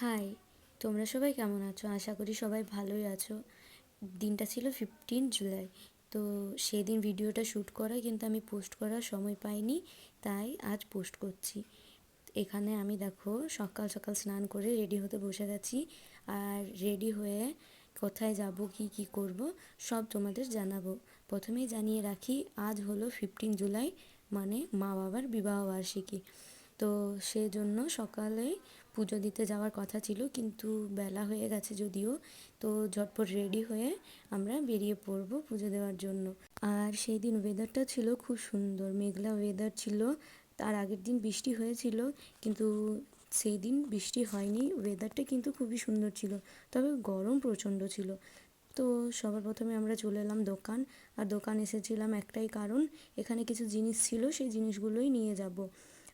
High তোমরা সবাই কেমন আছো? আশা করি সবাই ভালোই আছো। দিনটা ছিল ফিফটিন জুলাই তো সেদিন ভিডিওটা শ্যুট করা কিন্তু আমি পোস্ট করার সময় পাইনি, তাই আজ পোস্ট করছি। এখানে আমি দেখো, সকাল সকাল স্নান করে রেডি হতে বসে গেছি, আর রেডি হয়ে কোথায় যাব, কি কি করব, সব তোমাদের জানাব। প্রথমেই জানিয়ে রাখি, আজ হলো ফিফটিন জুলাই মানে মা বাবার বিবাহবার্ষিকী। তো সেজন্য সকালে পুজো দিতে যাওয়ার কথা ছিল, কিন্তু বেলা হয়ে গেছে যদিও, তো ঝটপট রেডি হয়ে আমরা বেরিয়ে পড়ব পুজো দেওয়ার জন্য। আর সেই দিন ওয়েদারটা ছিল খুব সুন্দর, মেঘলা ওয়েদার ছিল, তার আগের দিন বৃষ্টি হয়েছিল, কিন্তু সেই দিন বৃষ্টি হয়নি ওয়েদারটা কিন্তু খুবই সুন্দর ছিল, তবে গরম প্রচণ্ড ছিল। তো সবার প্রথমে আমরা চলে এলাম দোকান, আর দোকান এসেছিলাম একটাই কারণ, এখানে কিছু জিনিস ছিল, সেই জিনিসগুলোই নিয়ে যাব।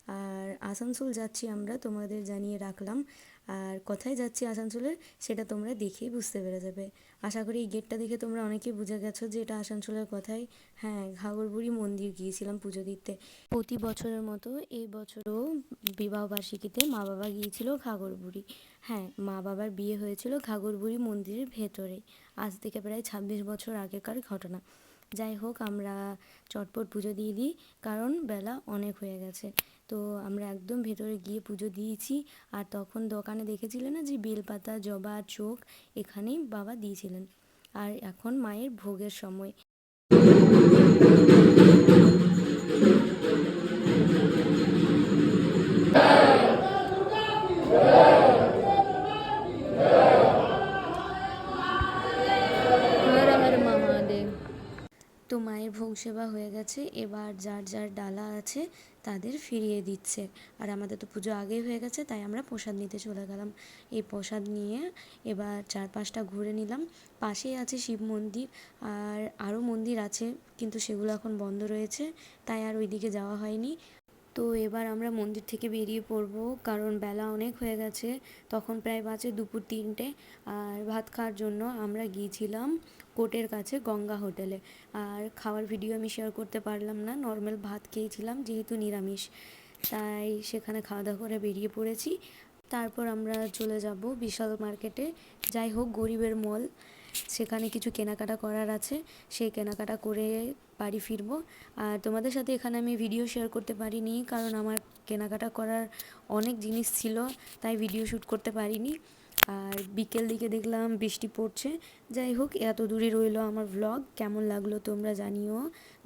আর আসানসোল যাচ্ছি আমরা, তোমাদের জানিয়ে রাখলাম। আর কোথায় যাচ্ছি আসানসোলের সেটা তোমরা দেখেই বুঝতে পেরে যাবে। আশা করি এই গেটটা দেখে তোমরা অনেকেই বুঝে গেছো যে এটা আসানসোলের কথাই। হ্যাঁ ঘাগরবুড়ি মন্দির গিয়েছিলাম পুজো দিতে। প্রতি বছরের মতো এই বছরও বিবাহবার্ষিকীতে মা বাবা গিয়েছিল ঘাগরবুড়ি। হ্যাঁ মা বাবার বিয়ে হয়েছিল ঘাগরবুড়ি মন্দিরের ভেতরে। আজ থেকে প্রায় ছাব্বিশ বছর আগেকার ঘটনা। যাই হোক, আমরা চটপট পুজো দিয়ে দিই, কারণ বেলা অনেক হয়ে গেছে। তো আমরা একদম ভেতরে গিয়ে পুজো দিয়েছি, আর তখন দোকানে দেখেছিলেন না যে বেলপাতা, জবা, চোখ এখানেই বাবা দিয়েছিলেন। আর এখন মায়ের ভোগের সময়। সেবা হয়ে গেছে। এবার যার যার ডালা আছে তাদের ফিরিয়ে দিচ্ছে। আর আমাদের তো পুজো আগেই হয়ে গেছে, তাই আমরা প্রসাদ নিতে চলে গেলাম। এই প্রসাদ নিয়ে এবার চার পাঁচটা ঘুরে নিলাম। পাশেই আছে শিব মন্দির, আর আরও মন্দির আছে, কিন্তু সেগুলো এখন বন্ধ রয়েছে, তাই আর ওইদিকে যাওয়া হয়নি। তো এবার আমরা মন্দির থেকে বেরিয়ে পড়ব, কারণ বেলা অনেক হয়ে গেছে। তখন প্রায় বাজে দুপুর তিনটে, আর ভাত খাওয়ার জন্য আমরা গিয়েছিলাম কোর্টের কাছে গঙ্গা হোটেলে। আর খাওয়ার ভিডিও আমি শেয়ার করতে পারলাম না নর্মাল ভাত খেয়েছিলাম যেহেতু নিরামিষ। তাই সেখানে খাওয়া দাওয়া করে বেরিয়ে পড়েছি। তারপর আমরা চলে যাব বিশাল মার্কেটে যাই হোক, গরিবের মল। সেখানে কিছু কেনাকাটা করার আছে, সেই কেনাকাটা করে বাড়ি ফিরবো। আর তোমাদের সাথে এখানে আমি ভিডিও শেয়ার করতে পারিনি, কারণ আমার কেনাকাটা করার অনেক জিনিস ছিল, তাই ভিডিও শ্যুট করতে পারিনি। আর বিকেল দিকে দেখলাম বৃষ্টি পড়ছে। যাই হোক, এত দূরে রইল আমার ভ্লগ কেমন লাগল তোমরা জানিও।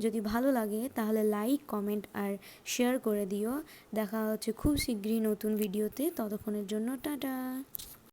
যদি ভালো লাগে, তাহলে লাইক কমেন্ট আর শেয়ার করে দিও। দেখা হচ্ছে খুব শীঘ্রই নতুন ভিডিওতে ততক্ষণের জন্য টাটা।